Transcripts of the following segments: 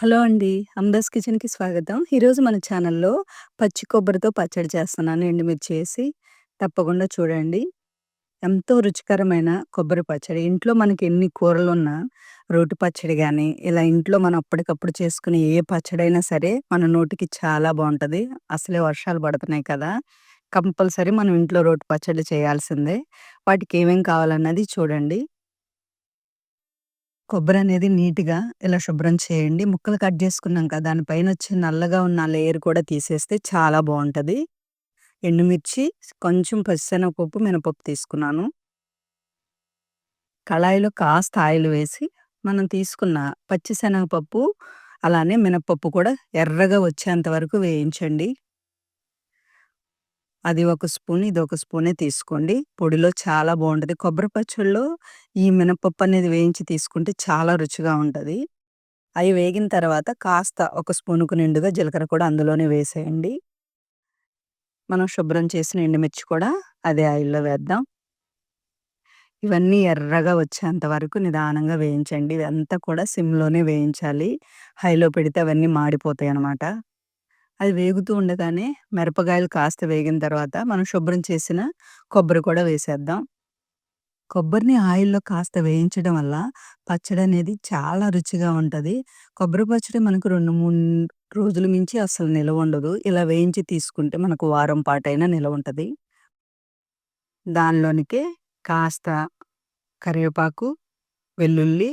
Hello అండి. అందాస్ కిచెన్‌కి స్వాగతం. ఈరోజు మన ఛానల్‌లో పచ్చి కొబ్బరితో పచ్చడి చేస్తున్నాను అండి మీరు చేసి తప్పకుండా చూడండి. ఎంతో రుచికరమైన కొబ్బరి పచ్చడి. ఇంట్లో మనకి ఎన్ని కూరలు ఉన్నా రోటి పచ్చడి కానీ ఇలా ఇంట్లో మనం అప్పటికప్పుడు చేసుకునే ఏ పచ్చడైనా సరే మన నోటికి చాలా బాగుంటుంది అసలే వర్షాలు పడుతున్నాయి కదా! కంపల్సరీ మనం ఇంట్లో రోటి పచ్చడి చేయాల్సిందే. వాటికి ఏమేం కావాలన్నది చూడండి. కొబ్బరి అనేది నీట్‌గా ఇలా శుభ్రం చేయండి. ముక్కలు కట్ చేసుకున్నాం కదా! దానిపైన పైనొచ్చే నల్లగా ఉన్న లేయర్ కూడా తీసేస్తే చాలా బావుంటది. ఎండుమిర్చి, కొంచెం పచ్చిశనగపప్పు, మినపప్పు తీసుకున్నాను. కళాయిలో కాస్త ఆయిల్ వేసి, మనం తీసుకున్న పచ్చి శనగపప్పు, అలానే మినపప్పు కూడా ఎర్రగా వచ్చేంత వరకు వేయించండి. అది ఒక స్పూన్, ఇది ఒక స్పూనే తీసుకోండి. పొడిలో చాలా బాగుంటుంది కొబ్బరి పచ్చళ్ళు ఈ మినపప్పు అనేది వేయించి తీసుకుంటే చాలా రుచిగా ఉంటుంది అవి వేగిన తర్వాత కాస్త ఒక స్పూన్కు నిండుగా జీలకర్ర కూడా అందులోనే వేసేయండి. మనం శుభ్రం చేసిన ఎండుమిర్చి కూడా అదే ఆయిల్‌లో వేద్దాం. ఇవన్నీ ఎర్రగా వచ్చేంత వరకు నిదానంగా వేయించండి. ఇదంతా కూడా సిమ్‌లోనే వేయించాలి. హైలో పెడితే అవన్నీ మాడిపోతాయనమాట. అది వేగుతూ ఉండగానే మిరపకాయలు కాస్త వేగిన తర్వాత మనం శుభ్రం చేసిన కొబ్బరి కూడా వేసేద్దాం. కొబ్బరిని ఆయిల్‌లో కాస్త వేయించడం వల్ల పచ్చడి అనేది చాలా రుచిగా ఉంటుంది. కొబ్బరి పచ్చడి మనకు 2, 3 రోజుల మించి అసలు నిల్వ ఉండదు. ఇలా వేయించి తీసుకుంటే మనకు వారం పాటైనా నిల్వ ఉంటుంది. దానిలోనికి కాస్త కరివేపాకు, వెల్లుల్లి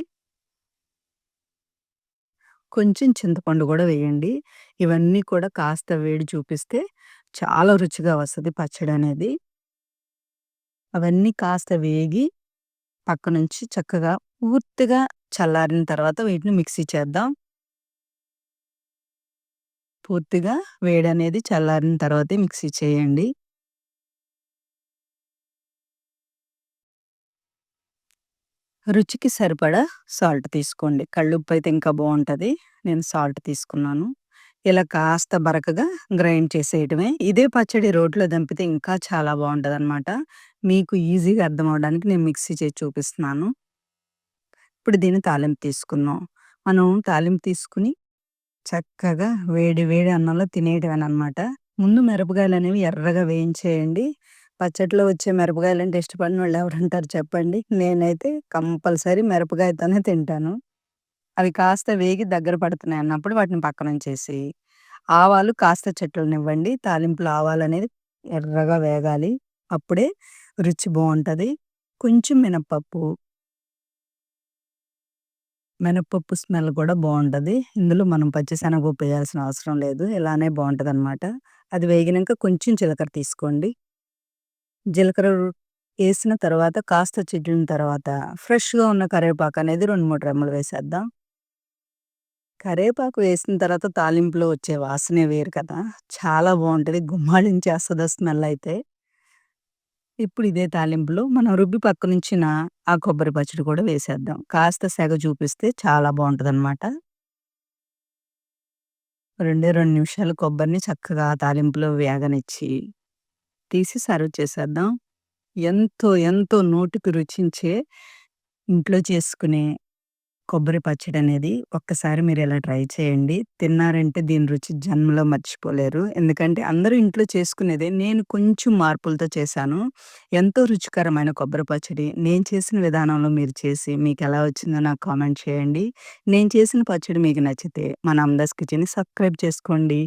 కొంచెం చింతపండు కూడా వేయండి. ఇవన్నీ కూడా కాస్త వేడి చూపిస్తే చాలా రుచిగా వస్తది పచ్చడనేది. అవన్నీ కాస్త వేగి పక్కనుంచి చక్కగా పూర్తిగా చల్లారిన తర్వాత వీటిని మిక్సీ చేద్దాం. పూర్తిగా వేడనేది చల్లారిన తర్వాతే మిక్సీ చేయండి. రుచికి సరిపడా సాల్ట్ తీసుకోండి. కల్లుప్పయితే ఇంకా బాగుంటుంది నేను సాల్ట్ తీసుకున్నాను. ఇలా కాస్త బరకగా గ్రైండ్ చేసేయటమే. ఇదే పచ్చడి రోట్లో దంపితే ఇంకా చాలా బాగుంటుంది అనమాట మీకు ఈజీగా అర్థం అవ్వడానికి నేను మిక్సీ చేసి చూపిస్తున్నాను. ఇప్పుడు దీన్ని తాలింపు తీసుకుందాం. మనం తాలింపు తీసుకొని చక్కగా వేడి వేడి అన్నంలో తినేయటమేనమాట ముందు మిరపకాయలు అనేవి ఎర్రగా వేయించేయండి. పచ్చడిలో వచ్చే మిరపకాయలంటే వాళ్ళు ఎవరుంటారు చెప్పండి? నేనైతే కంపల్సరీ మిరపకాయతోనే తింటాను. అవి కాస్త వేగి దగ్గర పడుతున్నాయి అన్నప్పుడు వాటిని పక్కనుంచేసి, ఆవాలు కాస్త చిట్లనివ్వండి. తాలింపులో ఆవాలనేది ఎర్రగా వేగాలి. అప్పుడే రుచి బావుంటది. కొంచెం మినపప్పు. మినపప్పు స్మెల్ కూడా బావుంటది. ఇందులో మనం పచ్చిశనగపప్పు ఎయాల్సిన అవసరం లేదు. ఇలానే బావుంటదనమాట. అది వేగినంక కొంచెం జీలకర్ర తీసుకోండి. జీలకర్ర వేసిన తర్వాత కాస్త చిట్లిన తర్వాత ఫ్రెష్‌గా ఉన్న కరివేపాకు అనేది రెండు మూడు రెమ్మలు వేసేద్దాం. కరివేపాకు వేసిన తర్వాత తాలింపులో వచ్చే వాసనే వేరు కదా! చాలా బాగుంటుంది గుమ్మాళించేస్తుంది ఆ స్మెల్లయితే. ఇప్పుడు ఇదే తాలింపులో మనం రుబ్బి పక్కనుంచిన ఆ కొబ్బరి పచ్చడి కూడా వేసేద్దాం. కాస్త సెగ చూపిస్తే చాలా బాగుంటుంది అనమాట రెండే రెండు నిమిషాలు కొబ్బరిని చక్కగా తాలింపులో వేగనిచ్చి, తీసి సర్వ్ చేసేద్దాం. ఎంతో ఎంతో నోటికి రుచించే ఇంట్లో చేసుకునే కొబ్బరి పచ్చడి అనేది ఒక్కసారి మీరు ఇలా ట్రై చేయండి. తిన్నారంటే దీని రుచి జన్మలో మర్చిపోలేరు. ఎందుకంటే అందరూ ఇంట్లో చేసుకునేదే. నేను కొంచెం మార్పులతో చేశాను. ఎంతో రుచికరమైన కొబ్బరి పచ్చడి. నేను చేసిన విధానంలో మీరు చేసి మీకు ఎలా వచ్చిందో నాకు కామెంట్ చేయండి. నేను చేసిన పచ్చడి మీకు నచ్చితే మన అందాస్ కిచెన్‌ని సబ్స్క్రైబ్ చేసుకోండి.